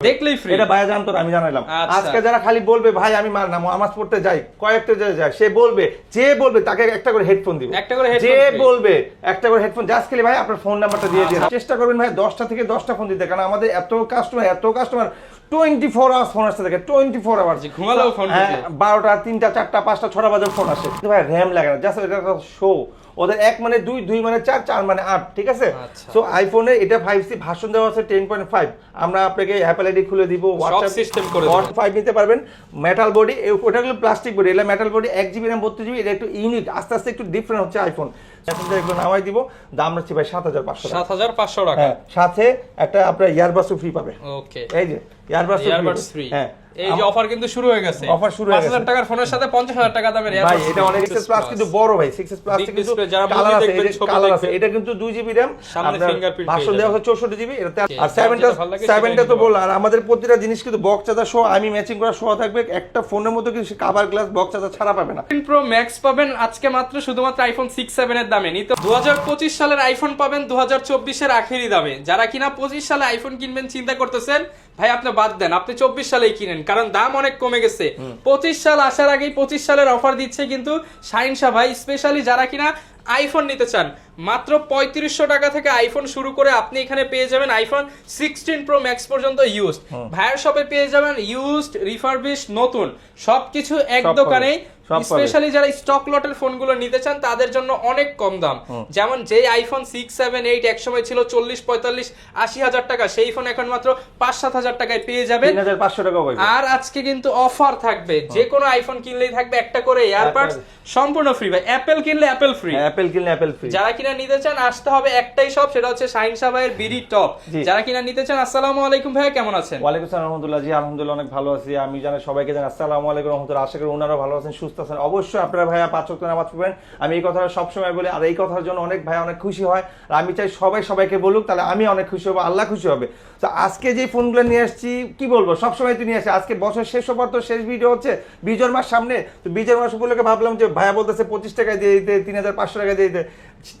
দেখলেই ফ্রি এটা ভাইয়া জানতো আমি জানাইলাম। আচ্ছা। আজকে যারা খালি বলবে ভাই আমি মা- নামাজ পড়তে যাই কয়েকটা জায়গায় যায় সে বলবে যে বলবে তাকে একটা করে হেডফোন দিব। একটা করে যে বলবে একটা করে হেডফোন জাস্ট খেলে ভাই আপনার ফোন নাম্বারটা দিয়ে দিন। আচ্ছা। চেষ্টা করবেন ভাই দশটা থেকে দশটা ফোন দিতে কারণ আমাদের এত কাস্টমার এত customer twenty four hours phone আসতে থাকে টোয়েন্টি ফোর আওয়ার্স জি, ঘুমালেও phone হ্যাঁ বারোটা তিনটা চারটা পাঁচটা ছটা বাজে ফোন আসে ভাই র্যাম লাগে না জাস্ট এটা শো ওদের এক মানে দুই দুই মানে চার চার মানে আট ঠিক আছে? আচ্ছা। সো আইফোনে এটা ফাইভ সি ভাষণ দেওয়া আছে টেন পয়েন্ট ফাইভ আমরা আপনাকে অ্যাপেল আইডি খুলে দিব system করে দেবো। ফাইভ নিতে পারবেন। মেটাল বডি ওটা হলো প্লাস্টিক বডি এটা মেটাল বডি এক জিবি র্যাম বত্রিশ জিবি এটা একটু ইউনিক আস্তে আস্তে একটু ডিফারেন্ট হচ্ছে আইফোন এখন এগুলো নামাই দিব দাম রাখছি ভাই সাত হাজার পাঁচশো সাত হাজার পাঁচশো টাকা? হ্যাঁ সাথে একটা আপনার ইয়ারবাসও ফ্রি পাবে। ওকে এই যে ইয়ারবাস ফ্রি হ্যাঁ এই যে অফার কিন্তু শুরু হয়ে গেছে। Offer শুরু হয়ে গেছে। টাকার ফোনের সাথে পঞ্চাশ হাজার টাকা দামের ভাই এটা অনেক এক্সেস প্লাস কিন্তু বড় ভাই প্লাস কিন্তু কালার আছে কালার আছে এটা কিন্তু জিবি সামনে ভাষণ দেওয়া জিবি আর যার সেভেনটা যেটা ভালো লাগে সেভেনটা তো নিতে বললাম আর আমাদের প্রতিটা জিনিস কিন্তু বক্স চাদা সহ আমি ম্যাচিং করা সহ থাকবে একটা ফোনের মধ্যে কিন্তু কাভার গ্লাস বক্স চাদা ছাড়া পাবে না। প্রো ম্যাক্স পাবেন আজকে মাত্র শুধুমাত্র আইফোন সিক্স সেভেন এর দামে। নিতে দু সালের আইফোন পাবেন দু হাজার চব্বিশের আখেরি দামে। যারা কিনা পঁচিশ সালে আইফোন কিনবেন চিন্তা করতেছেন ভাই আপনি বাদ দেন আপনি চব্বিশ সালেই কিনেন। কারণ দাম অনেক কমে গেছে। পঁচিশ সাল আসার আগেই পঁচিশ সালের অফার দিচ্ছে কিন্তু শাহিনশা ভাই স্পেশালি যারা কিনা আইফোন নিতে চান। মাত্র পঁয়ত্রিশশো টাকা থেকে আইফোন শুরু করে আপনি এখানে পেয়ে যাবেন আইফোন সিক্সটিন প্রো ম্যাক্স পর্যন্ত ইউজ ভায়ার শপে পেয়ে যাবেন ইউজড রিফারবিশ নতুন। সবকিছু এক দোকানেই। স্পেশালি যারা স্টক লটের ফোনগুলো নিতে চান তাদের জন্য অনেক কম দাম। যেমন যেই আইফোন সিক্স সেভেন এইট এক সময় ছিল চল্লিশ পঁয়তাল্লিশ আশি হাজার টাকা সেই ফোন এখন মাত্র পাঁচ সাত হাজার টাকায় পেয়ে যাবেন। পাঁচশো টাকা আর আজকে কিন্তু অফার থাকবে। যে কোনো আইফোন কিনলেই থাকবে একটা করে এয়ারপাডস সম্পূর্ণ ফ্রি ভাই। অ্যাপেল কিনলে অ্যাপেল ফ্রি অ্যাপেল কিনলে অ্যাপেল ফ্রি যারা কিনা নিতে চান আসতে হবে একটাই সব সেটা হচ্ছে শাহিন সাবাইয়ের বিডি টপ যারা কিনা নিতে চান আসসালামু আলাইকুম ভাইয়া কেমন আছেন? ওয়ালাইকুম আসসালাম রহমতুল্লাহ। জি আলহামদুলিল্লাহ অনেক ভালো আছি। আমি জানি সবাইকে জানি আসসালামু আলাইকুম রহমতুল্লাহ। আশা করি ওনারা ভালো আছেন সুস্থ আছেন অবশ্যই আপনারা ভাইয়া পাঁচ ওয়াক্ত নামাজ পড়বেন। আমি এই কথাটা সবসময় বলি, আর এই কথার জন্য অনেক ভাই অনেক খুশি হয়। আর আমি চাই সবাই সবাইকে বলুক, তাহলে আমি অনেক খুশি হব, আল্লাহ খুশি হবে। তো আজকে যে ফোনগুলো নিয়ে আসছি, কি বলব, সবসময় তো নিয়ে আসছি আজকে বছর শেষ হবার তো শেষ ভিডিও হচ্ছে বিজয় মাস সামনে। তো বিজয় মাস উপলক্ষে ভাবলাম যে ভাইয়া বলতেছে পঁচিশ টাকায় দিয়ে দিতে, তিন হাজার পাঁচশো টাকা দিয়ে দিতে।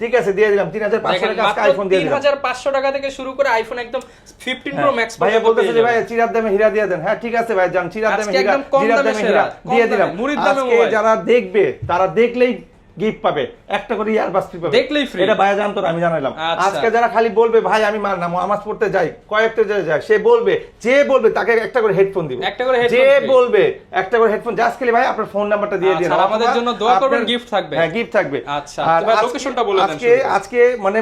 ঠিক আছে দিয়ে দিলাম। তিন হাজার পাঁচশো টাকা আজকে আইফোন দিয়ে দিলাম। হাজার পাঁচশো টাকা থেকে শুরু করে আইফোন একদম ফিফটিন প্রো ম্যাক্স ভাই ভাইয়া বলতেছে যে ভাই চিরার দামে হীরা দিয়ে দেন। হ্যাঁ ঠিক আছে ভাই যান চিরার দামে হীরা চিরার দামে হীরা দিয়ে দিলাম। আজকে যারা দেখবে তারা দেখলেই গিফট পাবে একটা করে ইয়ারবাস ফ্রি পাবে দেখলেই free। এটা ভাইয়া জানতো আমি জানাইলাম আচ্ছা। আজকে যারা খালি বলবে ভাই আমি মা- নামাজ পড়তে যাই কয়েকটা জায়গায় যাই সে বলবে যে বলবে তাকে একটা করে হেডফোন দিব একটা করে যে বলবে একটা করে হেডফোন জাস্ট খালি ভাই আপনার ফোন নাম্বারটা দিয়ে দিন আচ্ছা, আমাদের জন্য দোয়া করবেন, gift থাকবে। হ্যাঁ গিফট থাকবে আচ্ছা, আর location-টা বলে দেন আজকে আজকে মানে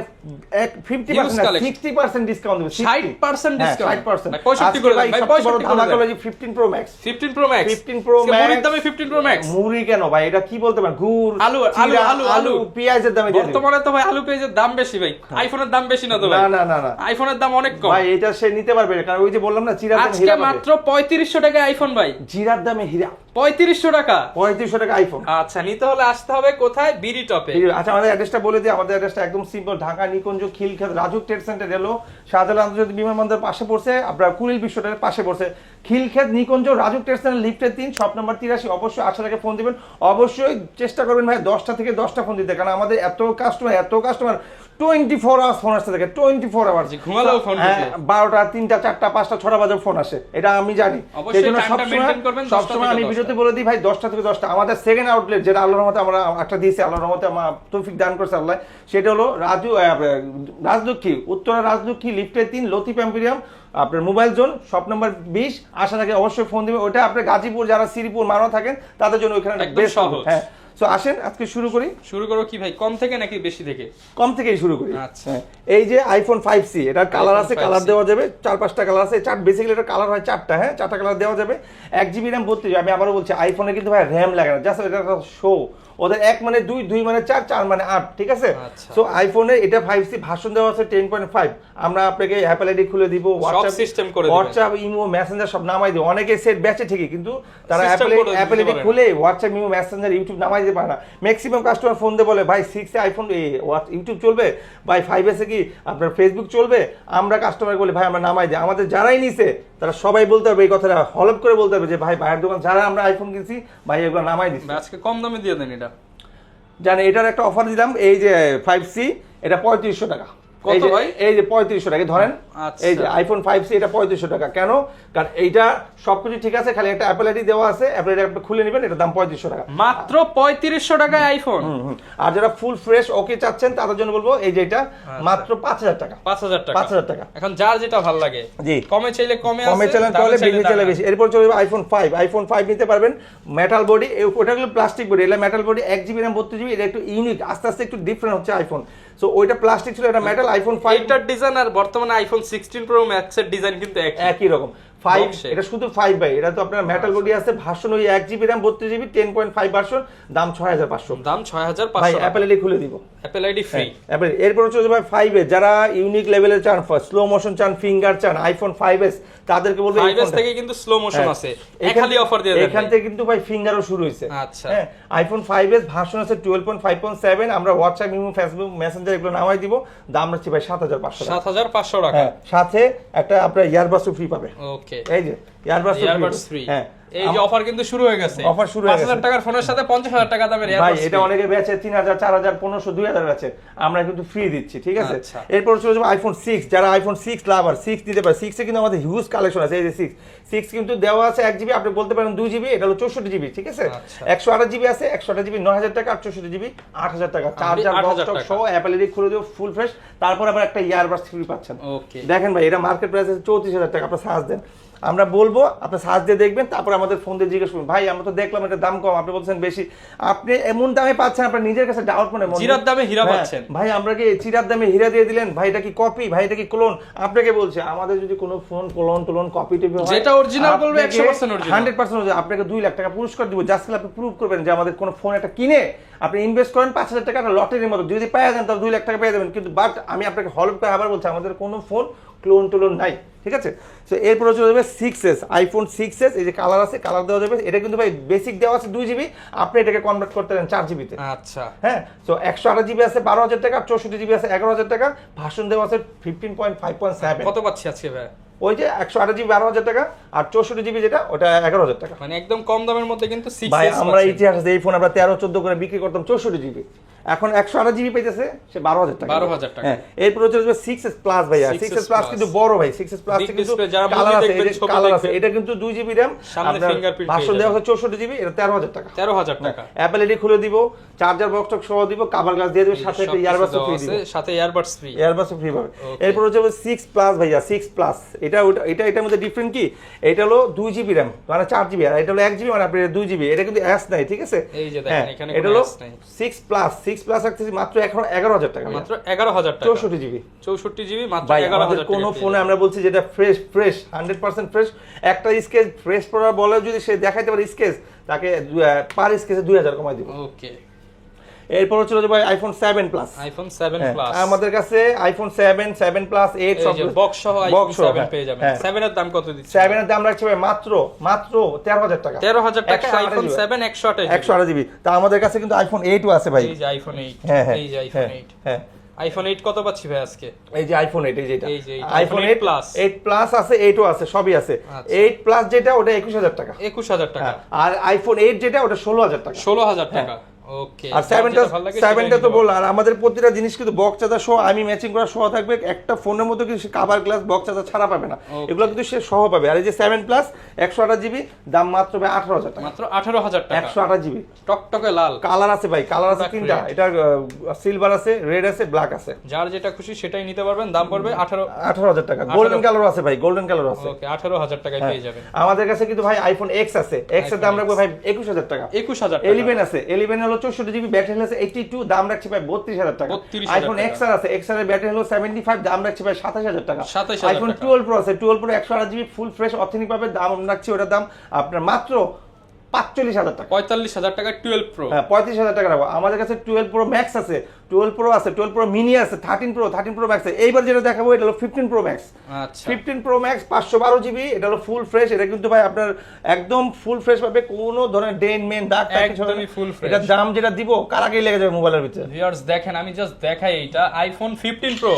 50% Huge collection। 60% ডিসকাউন্ট দেব 60% discount। হ্যাঁ, 60% ভাই, 65 করে দেন, ভাই, 65 করে দেন। 15 pro max fifteen pro max 15 Pro Max। মুড়ির দামে ফিফটিন প্রো ম্যাক্স মুড়ি কেন ভাই এটা কি বলতে পারেন গুড় আলু, আলু, আলু, আলু। পেঁয়াজের দামে বর্তমানে তো ভাই আলু পেঁয়াজের দাম বেশি ভাই। আইফোনের দাম বেশি না তো ভাই। না না না আইফোনের দাম অনেক কম। ভাই এটা সে নিতে পারবে কারণ ওই যে বললাম না আজকে মাত্র পঁয়ত্রিশশো টাকা আইফোন ভাই। জিরার দামে হীরা। পঁয়ত্রিশশো টাকা। পঁয়ত্রিশশো টাকা আইফোন আচ্ছা নিতে হলে আসতে হবে কোথায়? বিডি টপে। আচ্ছা আমাদের অ্যাড্রেসটা বলে দিই আমাদের অ্যাড্রেসটা একদম simple Dhaka Nikunja Khilkhet Rajuk trade centre এলো শাহজালাল আন্তর্জাতিক বিমানবন্দরের পাশে পড়ছে আপনার কুড়িল বিশ্বটার পাশে পড়ছে। খিলক্ষেত, নিকুঞ্জ, রাজুক সেন্টার লিফটের তিন, শপ নম্বর তিরাশি। অবশ্যই আশা থেকে ফোন দেবেন। অবশ্যই চেষ্টা করবেন ভাই, দশটা থেকে দশটা ফোন দিতে। কারণ আমাদের এত কাস্টমার এত customer twenty four hours phone আসতে থাকে টোয়েন্টি ফোর আওয়ার্স ঘুমালেও phone হ্যাঁ বারোটা তিনটা চারটা পাঁচটা ছটা বাজে ফোন আসে এটা আমি জানি। সেই জন্য সবসময় maintain করবেন, দশটা সবসময় আমি ভিডিওতে বলে দিই ভাই দশটা থেকে দশটা। আমাদের সেকেন্ড আউটলেট যেটা আল্লাহর রহমতে আমরা একটা দিয়েছি আল্লাহর রহমতে আমার তৌফিক দান করছে আল্লাহ সেটা হলো রাজু রাজলক্ষ্মী উত্তরা রাজলক্ষ্মী লিফটের তিন লতিফ এম্পিরিয়াম আপনার মোবাইল জোন শপ নাম্বার বিশ আশা থাকে অবশ্যই ফোন দিবে। ওটা আপনার গাজীপুর যারা সিরিপুর মানো থাকেন তাদের জন্য ওইখানে সহজ। হ্যাঁ। তো আসেন আজকে শুরু করি। শুরু করো কি ভাই? কম থেকে নাকি বেশি থেকে? কম থেকেই শুরু করি। আচ্ছা। হ্যাঁ। এই যে আইফোন ফাইভ সি এটার কালার আছে কালার দেওয়া যাবে চার পাঁচটা কালার আছে। চার বেসিক্যালি এটা কালার হয় চারটা হ্যাঁ চারটা কালার দেওয়া যাবে। এক জিবি র্যাম বত্রিশ আমি আবারও বলছি আইফোনে কিন্তু ভাই র্যাম লাগে না। জাস্ট এটা শো ওদের এক মানে দুই দুই মানে চার চার মানে আট ঠিক আছে? আচ্ছা। সো আইফোনে এটা ফাইভ সি ভাষণ দেওয়া আছে টেন পয়েন্ট ফাইভ আমরা আপনাকে অ্যাপেল আইডি খুলে দিব system করে হোয়াটসঅ্যাপ ইমো মেসেঞ্জার সব নামাই দিব। অনেকে সেট বেচে ঠিকই কিন্তু তারা অ্যাপেল অ্যাপেল আইডি খুলে হোয়াটসঅ্যাপ ইমো মেসেঞ্জার ইউটিউব নামাই দিতে পারে না। ম্যাক্সিমাম কাস্টমার ফোন দিয়ে বলে ভাই সিক্স আইফোন ইউটিউব চলবে? ভাই ফাইভ এসে কি আপনার ফেসবুক চলবে? আমরা কাস্টমার বলি ভাই আমরা নামাই দিই। আমাদের যারাই নিছে তারা সবাই বলতে হবে এই কথাটা। হলপ করে বলতে হবে যে ভাই ভাইয়ের দোকান যারা আমরা আইফোন কিনছি ভাই এগুলো নামাই দিচ্ছি আজকে কম দামে দিয়ে দেন এটা। জানেন এটার একটা অফার দিলাম এই যে ফাইভ সি এটা পঁয়ত্রিশশো টাকা কত এই যে- ভাই? এই যে পঁয়ত্রিশশো টাকা ধরেন। এই যে আইফোন ফাইভ সি এটা পঁয়ত্রিশশো টাকা। কেন? কারণ এইটা সবকিছু ঠিক আছে খালি একটা অ্যাপেল আইডি দেওয়া আছে অ্যাপেল আইডি আপনি খুলে নেবেন এটার দাম পঁয়ত্রিশশো টাকা। মাত্র পঁয়ত্রিশশো টাকায় আইফোন। আর যারা ফুল ফ্রেশ ওকে চাচ্ছেন তাদের জন্য বলব এই যে এটা মাত্র পাঁচ হাজার টাকা। পাঁচ হাজার টাকা। পাঁচ হাজার টাকা। এখন যার যেটা ভালো লাগে। জি। কমে চাইলে কমে কমে চালান তাহলে বেশি চাইলে বেশি। এরপর চলে যাবে আইফোন ফাইভ আইফোন ফাইভ নিতে পারবেন মেটাল বডি ওটা হলো প্লাস্টিক বডি এটা মেটাল বডি এক জিবি র্যাম বত্রিশ জিবি এটা একটু ইউনিক আস্তে আস্তে একটু ডিফারেন্ট হচ্ছে আইফোন সো ওইটা প্লাস্টিক ছিল এটা মেটাল আইফোন ফাইভ ডিজাইন আর বর্তমানে আইফোন সিক্সটিন প্রো ম্যাক্সের ডিজাইন কিন্তু একই। রকম। ফাইভ এটা শুধু ফাইভ বাই এটা তো আপনার মেটাল বডি আছে ভার্সন ওই এক জিবি র্যাম বত্রিশ GB ten point five version দাম ছয় হাজার পাঁচশো। দাম ছয় হাজার ভাই পাঁচশো অ্যাপেল খুলে দিব। অ্যাপেল আইডি ফ্রি এরপরে এরপর হচ্ছে ভাই ফাইভ এ যারা ইউনিক লেভেলের চান স্লো মোশন চান ফিঙ্গার চান আইফোন ফাইভ এস তাদেরকে বলব ফাইভ এস থেকে কিন্তু স্লো মোশন হ্যাঁ। আছে। এখান- খালি অফার দিয়ে এখান থেকে কিন্তু ভাই ফিঙ্গারও শুরু হয়েছে। আচ্ছা। হ্যাঁ আইফোন ফাইভ এস ভার্সন আছে twelve point five point seven আমরা হোয়াটসঅ্যাপ ইমো ফেসবুক মেসেঞ্জার এগুলো নামাই দিব। দাম রাখছি ভাই সাত হাজার পাঁচশো সাত হাজার পাঁচশো টাকা। হ্যাঁ সাথে একটা আপনার ইয়ারবাসও ফ্রি পাবে। ওকে এই যে ইয়ারবাডস ফ্রি হ্যাঁ এই যে অফার কিন্তু শুরু হয়ে গেছে। Offer শুরু হয়ে গেছে। টাকার ফোনের সাথে পঞ্চাশ হাজার টাকা দামের ভাই এটা অনেকে বেচে বেচে। আমরা কিন্তু ফ্রি দিচ্ছি ঠিক আছে? আচ্ছা। এরপর চলে যাব আইফোন যারা আইফোন লাভার নিতে পারে কিন্তু আমাদের হিউজ কালেকশন আছে এই যে সিক্স সিক্স কিন্তু দেওয়া আছে জিবি আপনি বলতে পারেন দুই জিবি এটা হলো চৌষট্টি জিবি ঠিক আছে? আচ্ছা। একশো আঠাশ জিবি আছে একশো আঠাশ জিবি নয় হাজার টাকা আর চৌষট্টি জিবি আট হাজার টাকা। চার্জার 8,000 বক্স টাকা। সহ অ্যাপেল খুলে দেবো ফুল ফ্রেশ তারপর আবার একটা ইয়ারবাস ফ্রি পাচ্ছেন। দেখেন ভাই এটা মার্কেট প্রাইস আছে চৌত্রিশ হাজার টাকা আপনার সার্চ দেন। আমরা বলব আপনি সার্চ দিয়ে দেখবেন তারপর আমাদের ফোন দিয়ে জিজ্ঞেস করবেন। ভাই আমরা তো দেখলাম এটা দাম কম আপনি বলছেন বেশি। আপনি এমন দামে পাচ্ছেন আপনার নিজের কাছে ডাউট মনে জিরার দামে হীরা হ্যাঁ, পাচ্ছেন। ভাই আমরা কি চিরার দামে হীরা দিয়ে দিলেন? ভাই এটা কি কপি ভাই এটা কি ক্লোন আপনাকে বলছে আমাদের যদি কোনো ফোন ক্লোন টোলন কপি টিপি হয় যেটা original বলবে 100% original। হান্ড্রেড পার্সেন্ট আপনাকে দুই লাখ টাকা পুরস্কার দিব জাস্ট আপনি প্রুভ করবেন যে আমাদের কোনো ফোন একটা কিনে আপনি ইনভেস্ট করেন পাঁচ হাজার টাকা লটারির মতো। যদি পেয়ে যান তাহলে দুই লাখ টাকা পেয়ে যাবেন। কিন্তু বাট আমি আপনাকে হলফ করে আবার বলছি আমাদের কোনো ফোন ক্লোন টোলন নাই ঠিক আছে? তো এরপরে চলে যাবে six S iPhone six S এই যে কালার আছে কালার দেওয়া যাবে। এটা কিন্তু ভাই বেসিক দেওয়া আছে দুই জিবি আপনি এটাকে কনভার্ট করতে পারেন চার জিবিতে আচ্ছা। হ্যাঁ? তো একশো আঠাশ জিবি আছে বারো হাজার টাকা চৌষট্টি জিবি আছে এগারো হাজার টাকা ভাষণ দেওয়া আছে fifteen point five point seven কত পাচ্ছি আজকে ভাই? ওই যে একশো আঠাশ জিবি বারো হাজার টাকা আর চৌষট্টি জিবি যেটা ওটা এগারো হাজার টাকা। মানে একদম কম দামের মধ্যে কিন্তু ভাই আমরা ইতিহাস এই ফোন আমরা তেরো চোদ্দ করে বিক্রি করতাম চৌষট্টি জিবি এখন একশো আঠাশ জিবি পেয়েছে সে বারো হাজার টাকা। 12,000 টাকা। হ্যাঁ এরপর হচ্ছে সিক্স এস প্লাস ভাইয়া। Six S plus. কিন্তু বড় ভাই সিক্স এস প্লাস কিন্তু কালার আছে কালার আছে। এটা কিন্তু দুই জিবি র্যাম ভাষণ দেওয়া। আছে চৌষট্টি জিবি এটা তেরো হাজার টাকা। তেরো হাজার টাকা। অ্যাপেল এডি খুলে দিব চার্জার বক্স টক সহ দিব কাবার গ্লাস দিয়ে দেবে সাথে একটা ইয়ারবাস ফ্রি দিব। সাথে ইয়ারবাডস ফ্রি এয়ারবাসও ফ্রি পাবে। এরপর হচ্ছে সিক্স প্লাস ভাইয়া সিক্স প্লাস এটা এটা এটার মধ্যে ডিফারেন্ট কি? এটা হলো দুই জিবি র্যাম মানে চার জিবি আর এটা হলো এক জিবি মানে আপনার দুই জিবি এটা কিন্তু অ্যাস নাই ঠিক আছে? এই যে দেখেন, হ্যাঁ, এখানে এটা হলো সিক্স প্লাস সিক্স প্লাস রাখতেছি মাত্র এখন এগারো হাজার টাকা মাত্র এগারো হাজার টাকা। চৌষট্টি জিবি চৌষট্টি জিবি মাত্র এগারো হাজার কোনো ফোনে আমরা বলছি যেটা fresh fresh hundred percent fresh একটা স্কেচ ফ্রেশ পড়া বলে যদি সে দেখাইতে পারে স্কেচ তাকে পার স্কেচে দুই হাজার কমাই দিব। ওকে এরপর হচ্ছে যে ভাই iPhone seven plus iPhone seven হ্যাঁ, প্লাস আমাদের কাছে iPhone seven seven plus eight সব বক্স সহ আইফোন box সহ, সেভেন হ্যাঁ, পেয়ে যাবেন। হ্যাঁ। সেভেনের দাম কত দিচ্ছে সেভেনের দাম রাখছে ভাই মাত্র মাত্র তেরো হাজার টাকা। তেরো হাজার টাকা আইফোন জিবি। সেভেন একশো আঠাশ একশো আঠাশ জিবি তা আমাদের কাছে কিন্তু আইফোন এইটও আছে ভাই। এই যে আইফোন এইট হ্যাঁ এই যে আইফোন হ্যাঁ, এইট হ্যাঁ। আইফোন এইট কত পাচ্ছি ভাই আজকে? এই যে আইফোন এইট এই যেটা এই যে iPhone iPhone eight 8 eight plus আছে এইটও আছে সবই আছে। আচ্ছা। এইট প্লাস যেটা ওটা একুশ হাজার টাকা। একুশ হাজার টাকা। আর আইফোন এইট যেটা ওটা ষোলো হাজার টাকা। ষোলো হাজার টাকা। ওকে আর সেভেনটা সেভেনটা তো বললাম আর আমাদের প্রতিটা জিনিস কিন্তু বক্স চার্জার সহ আমি ম্যাচিং করা সহ থাকবে একটা ফোনের মধ্যে কিন্তু কাভার গ্লাস বক্স চার্জার ছাড়া পাবে না। এগুলো কিন্তু সে সহ পাবে। আর এই যে সেভেন প্লাস একশো আঠাশ জিবি দাম মাত্র ভাই আঠারো হাজার টাকা। মাত্র আঠারো হাজার টাকা। একশো আঠাশ জিবি টকটকে লাল। কালার আছে ভাই কালার আছে তিনটা। এটা সিলভার আছে রেড আছে ব্ল্যাক আছে। যার যেটা খুশি সেটাই নিতে পারবেন দাম পড়বে আঠারো আঠারো হাজার টাকা। গোল্ডেন কালার আছে ভাই গোল্ডেন কালার আছে। ওকে আঠারো হাজার টাকায় হ্যাঁ। পেয়ে যাবেন। আমাদের কাছে কিন্তু ভাই আইফোন এক্স আছে। এক্সের দাম রাখব ভাই একুশ হাজার টাকা। একুশ হাজার এলিভেন আছে। এলিভেন হলো চৌষট্টি জিবি ব্যাটারি আছে এইটি টু দাম রাখছি ভাই বত্রিশ হাজার টাকা। আইফোন। এক্স আর আছে এক্স আর ব্যাটারি হলো সেভেন্টি ফাইভ দাম রাখছি ভাই সাতাশ হাজার টাকা। আইফোন টুয়েলভ প্রো আছে টুয়েলভ প্রো একশো আট জিবি ফুল ফ্রেশ অথেনিক পাবে দাম রাখছি ওটার দাম আপনার মাত্র পাঁচচল্লিশ হাজার টাকা। পঁয়তাল্লিশ হাজার টাকা টুয়েলভ প্রো হ্যাঁ পঁয়ত্রিশ হাজার টাকা রাখব। আমাদের কাছে টুয়েলভ প্রো ম্যাক্স আছে। টুয়েলভ প্রো আছে টুয়েলভ প্রো মিনি আছে thirteen pro thirteen pro max এইবার যেটা দেখাবো এটা হলো fifteen pro max fifteen pro max পাঁচশো বারো জিবি এটা হলো ফুল ফ্রেশ এটা কিন্তু ভাই আপনার একদম ফুল ফ্রেশ পাবে কোনো ধরনের ডেন মেন দাগ। একদমই full fresh। এটার দাম যেটা দিব কারাকেই লেগে যাবে মোবাইলের ভিতরে? ভিউয়ার্স দেখেন আমি জাস্ট দেখাই এটা iPhone fifteen pro.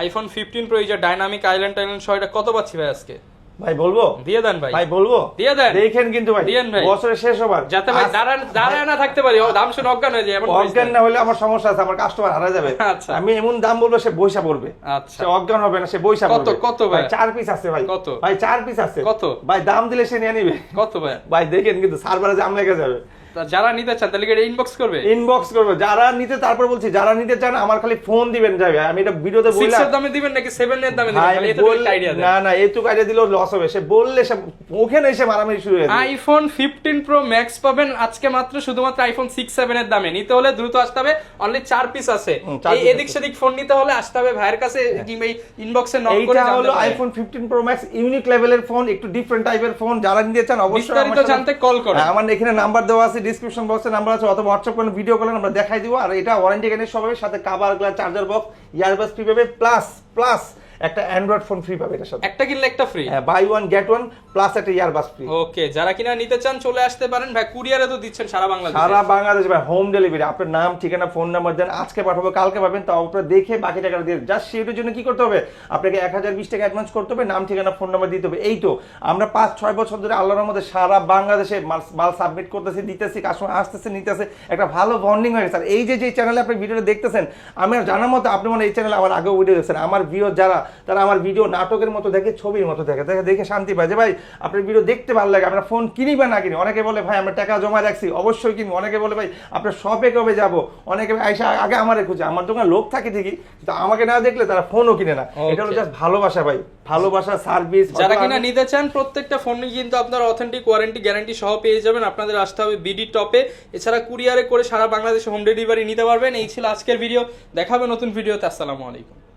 IPhone fifteen pro এই যে ডাইনামিক আইল্যান্ড টাইল্যান্ড সহ এটা কত পাচ্ছি ভাই আজকে? ভাই বলব? দিয়ে দেন ভাই। ভাই বলব? দিয়ে দেন। দেখেন কিন্তু ভাই দিয়েন ভাই। বছরের শেষ হবার। যাতে ভাই দাঁড়ান দাঁড়ায় না থাকতে পারি। ও দাম শুনে অজ্ঞান হয়ে যায় এমন অজ্ঞান না হলে আমার সমস্যা আছে আমার কাস্টমার হারা যাবে। আচ্ছা। আমি এমন দাম বলব সে বৈশা পড়বে। আচ্ছা। সে অজ্ঞান হবে না সে বৈশা কত, কত ভাই? চার পিস আছে ভাই। কত? ভাই চার পিস আছে। কত? ভাই দাম দিলে সে নিয়ে নিবে। কত ভাই? ভাই দেখেন কিন্তু সার্ভারে জাম লেগে যাবে। যারা নিতে চান তাহলে এটা ইনবক্স করবে? ইনবক্স করবে। যারা নিতে তারপর বলছি যারা নিতে চান আমার খালি ফোন দিবেন যাবে আমি এটা ভিডিওতে বললাম। এর দামে দিবেন নাকি সেভেন এর দামে দিবেন? আইডিয়া না না এইটুকু আইডিয়া দিলেও লস হবে। সে বললে সে ওখানে এসে মারামারি শুরু হয়ে যাবে। আইফোন ফিফটিন প্রো ম্যাক্স পাবেন আজকে মাত্র শুধুমাত্র আইফোন সিক্স সেভেন এর দামে। নিতে হলে দ্রুত আসতে হবে। অনলি চার পিস আছে। এই এদিক সেদিক ফোন নিতে হলে আসতে হবে। ভাইয়ের কাছে কিংবা ইনবক্সে নক করে জানতে হলো আইফোন 15 প্রো ম্যাক্স ইউনিক লেভেলের ফোন একটু ডিফারেন্ট টাইপের ফোন যারা নিতে চান অবশ্যই বিস্তারিত জানতে কল করুন। হ্যাঁ, আমার এখানে নাম্বার দেওয়া আছে ডিসক্রিপশন বক্সে নাম্বার আছে অথবা হোয়াটসঅ্যাপ করেন ভিডিও কলে আমরা দেখাই দিব। আর এটা ওয়ারেন্টি গ্যারান্টি সব হবে সাথে cover glass charger box earbuds free পাবে প্লাস প্লাস একটা অ্যান্ড্রয়েড ফোন ফ্রি পাবে এটার সাথে। একটা কিনলে একটা ফ্রি হ্যাঁ buy one get one plus একটা ইয়ারবাস ফ্রি ওকে যারা কিনা নিতে চান চলে আসতে পারেন। ভাই কুরিয়ারে তো দিচ্ছেন সারা বাংলাদেশে। সারা বাংলাদেশ ভাই হোম ডেলিভারি আপনার নাম ঠিকানা ফোন নাম্বার দেন আজকে পাঠাবো কালকে পাবেন। তাও আপনার দেখে বাকি টাকাটা দিয়ে জাস্ট সেটার জন্য কি করতে হবে? আপনাকে এক হাজার বিশ টাকা অ্যাডভান্স করতে হবে নাম ঠিকানা ফোন নাম্বার দিতে হবে। এই তো আমরা পাঁচ ছয় বছর ধরে আল্লাহর মধ্যে সারা বাংলাদেশে মাল- সাবমিট করতেছি দিতেছি কাস্টমার আসতেছে নিতেছে। একটা ভালো বন্ডিং হয়ে গেছে। আর এই যে যে চ্যানেলে আপনি ভিডিওটা দেখতেছেন আমি আর জানার মতো আপনি মানে এই চ্যানেলে আমার আগেও ভিডিও দেখছেন। আমার ভিডিও যারা তারা আমার ভিডিও নাটকের মতো দেখে ছবির মতো দেখে। দেখে দেখে শান্তি পায় যে ভাই আপনার ভিডিও দেখতে ভালো লাগে আপনার ফোন কিনি বা না কিনি। অনেকে বলে ভাই আমরা টাকা জমা রাখছি অবশ্যই কিনবো। অনেকে বলে ভাই আপনার শপে কবে যাব? অনেকে আইসা আগে আমারে খুঁজে। আমার দোকান লোক থাকে ঠিকই কিন্তু আমাকে না দেখলে তারা ফোনও কিনে না। এটা হলো জাস্ট ভালোবাসা ভাই। ভালোবাসা সার্ভিস যারা কিনা নিতে চান প্রত্যেকটা ফোনই কিন্তু আপনার অথেন্টিক ওয়ারেন্টি গ্যারান্টি সহ পেয়ে যাবেন। আপনাদের আসতে হবে বিডি টপে এছাড়া কুরিয়ারে করে সারা বাংলাদেশে হোম ডেলিভারি নিতে পারবেন। এই ছিল আজকের ভিডিও দেখাবে নতুন ভিডিওতে আসসালামু আলাইকুম।